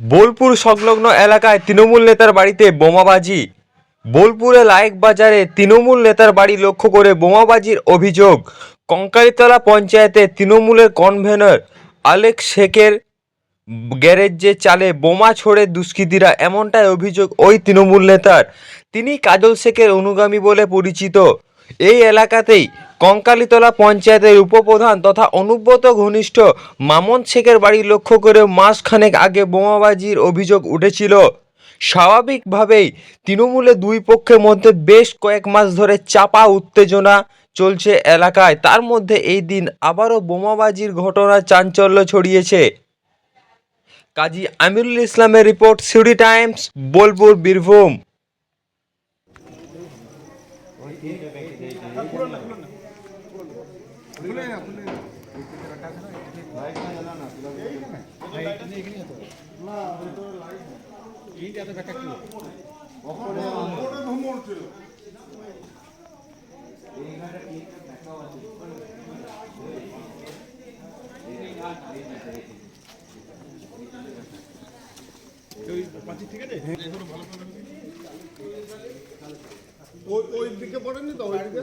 বোলপুর সংলগ্ন এলাকায় তৃণমূল নেতার বাড়িতে বোমাবাজি। বোলপুরে লায়েক বাজারে তৃণমূল নেতার বাড়ি লক্ষ্য করে বোমাবাজির অভিযোগ। কঙ্কালীতলা পঞ্চায়েতে তৃণমূলের কনভেনর আলেক শেখের গ্যারেজে চালে বোমা ছোড়ে দুষ্কৃতীরা এমনটাই অভিযোগ ওই তৃণমূল নেতার। তিনি কাজল শেখের অনুগামী বলে পরিচিত। এই এলাকাতেই কঙ্কালীতলা পঞ্চায়েতের উপপ্রধান তথা অনুব্রত ঘনিষ্ঠ মামন শেখের বাড়ি লক্ষ্য করে মাসখানেক আগে বোমাবাজির অভিযোগ উঠেছিল। স্বাভাবিকভাবেই তৃণমূলের দুই পক্ষের মধ্যে বেশ কয়েক মাস ধরে চাপা উত্তেজনা চলছে এলাকায়। তার মধ্যে এই দিন আবারও বোমাবাজির ঘটনা চাঞ্চল্য ছড়িয়েছে। কাজী আমিরুল ইসলামের রিপোর্ট সিউড়ি টাইমস, বোলপুর, বীরভূম। ওই ওই দিকে পড়েনি তো ওই দিকে?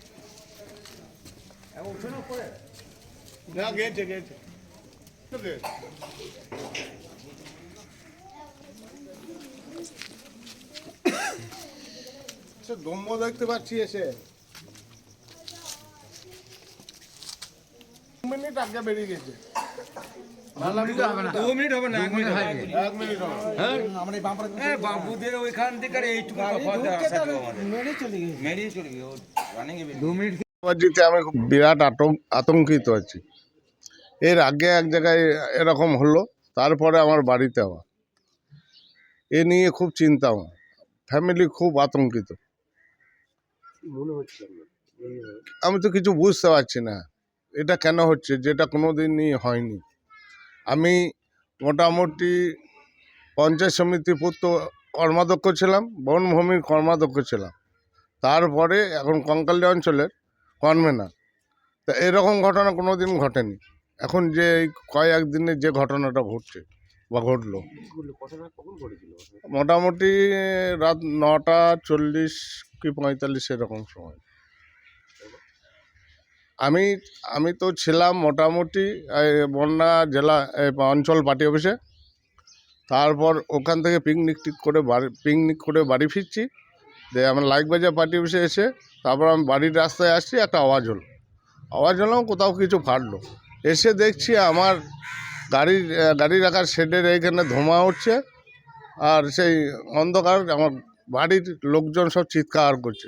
না গেছে গেছে। গেছে সে দম্ভ দেখতে পাচ্ছি এসে। মিনিট আগে বেরিয়ে গেছে। দু মিনিট হবে না এক মিনিট হবে। এক মিনিট হবে। হ্যাঁ? বাবুদের ওইখান থেকে আর এইটুকু মেরিয়ে চলে গিয়ে মেরিয়ে চলে মিনিট বাজিতে আমি খুব বিরাট আতঙ্ক আতঙ্কিত আছি। এর আগে এক জায়গায় এরকম হলো তারপরে আমার বাড়িতে আবার। এ নিয়ে খুব চিন্তা আমার। ফ্যামিলি খুব আতঙ্কিত। আমি তো কিছু বুঝতে পারছি না। এটা কেন হচ্ছে? যেটা কোনো দিনই হয়নি। আমি মোটামুটি পঞ্চায়েত সমিতি পূর্ত কর্মাধ্যক্ষ ছিলাম বনভূমির কর্মাধ্যক্ষ ছিলাম। তারপরে এখন কঙ্কালী অঞ্চলের কনভেনার তা এরকম ঘটনা কোনো দিন ঘটেনি। এখন যে এই কয়েক দিনে যে ঘটনাটা ঘটছে বা ঘটলো। মোটামুটি রাত নটা চল্লিশ কি পঁয়তাল্লিশ এরকম সময়। আমি আমি তো ছিলাম মোটামুটি বন্যা জেলা অঞ্চল পার্টি অফিসে। তারপর ওখান থেকে পিকনিক টিক করে বাড়ি পিকনিক করে বাড়ি ফিরছি। দিয়ে আমার লাইক লাইকবাজার পার্টি অফিসে এসে তারপর আমি বাড়ির রাস্তায় আসছি একটা আওয়াজ হলো। আওয়াজ হলো কোথাও কিছু ফাটলো। এসে দেখছি আমার গাড়ির গাড়ি রাখার শেডের এইখানে ধোঁয়া উঠছে আর সেই অন্ধকার আমার বাড়ির লোকজন সব চিৎকার করছে।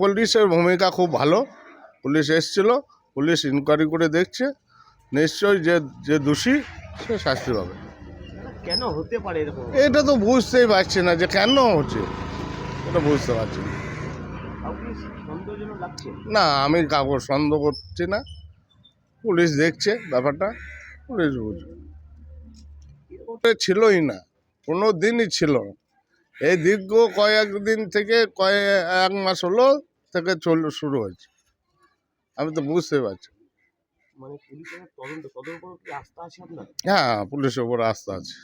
পুলিশের ভূমিকা খুব ভালো। পুলিশ এসছিল পুলিশ ইনকোয়ারি করে দেখছে। নিশ্চয়ই যে যে দোষী সে শাস্তি পাবে। কেন হতে পারে এরকম? এটা তো বুঝতেই পারছি না যে কেন হচ্ছে। এটা বুঝতে পারছি না। না আমি কাউকে সন্দেহ করছি না। পুলিশ দেখছে ব্যাপারটা পুলিশ বুঝবে। ওটা ছিলই না কোনো দিনই ছিল না। এই দীর্ঘ কয়েকদিন থেকে কয়েক এক মাস হলো থেকে চল শুরু হয়েছে। আমি তো বুঝতে পারছি মানে পুলিশের তদন্ত তদন্ত উপর আস্থা আছে আপনার? হ্যাঁ পুলিশের উপর আস্থা আছে।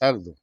একদম।